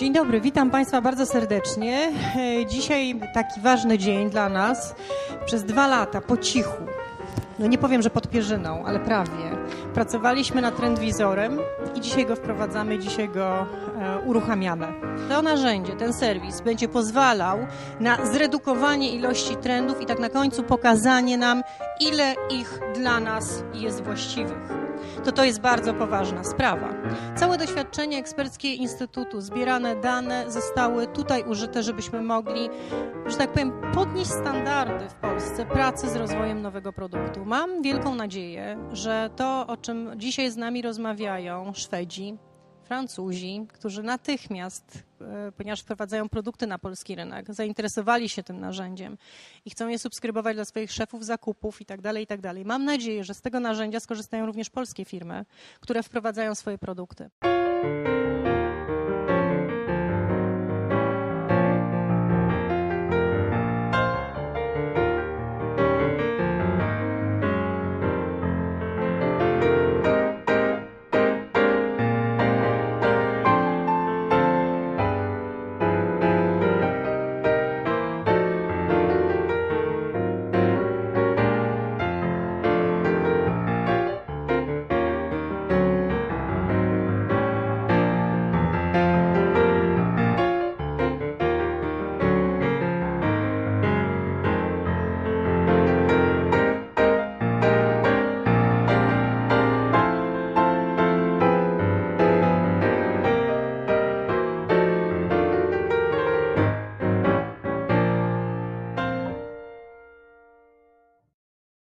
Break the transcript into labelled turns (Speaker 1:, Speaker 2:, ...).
Speaker 1: Dzień dobry, witam Państwa bardzo serdecznie. E, Dzisiaj taki ważny dzień dla nas. Przez dwa lata po cichu, no nie powiem, że pod pierzyną, ale prawie, pracowaliśmy nad trendwizorem i dzisiaj go wprowadzamy, dzisiaj go e, uruchamiamy. To narzędzie, ten serwis będzie pozwalał na zredukowanie ilości trendów i tak na końcu pokazanie nam, ile ich dla nas jest właściwych to to jest bardzo poważna sprawa. Całe doświadczenie eksperckie Instytutu, zbierane dane zostały tutaj użyte, żebyśmy mogli, że tak powiem, podnieść standardy w Polsce pracy z rozwojem nowego produktu. Mam wielką nadzieję, że to, o czym dzisiaj z nami rozmawiają Szwedzi, Francuzi, którzy natychmiast, e, ponieważ wprowadzają produkty na polski rynek, zainteresowali się tym narzędziem i chcą je subskrybować dla swoich szefów zakupów i tak dalej, i tak. Mam nadzieję, że z tego narzędzia skorzystają również polskie firmy, które wprowadzają swoje produkty.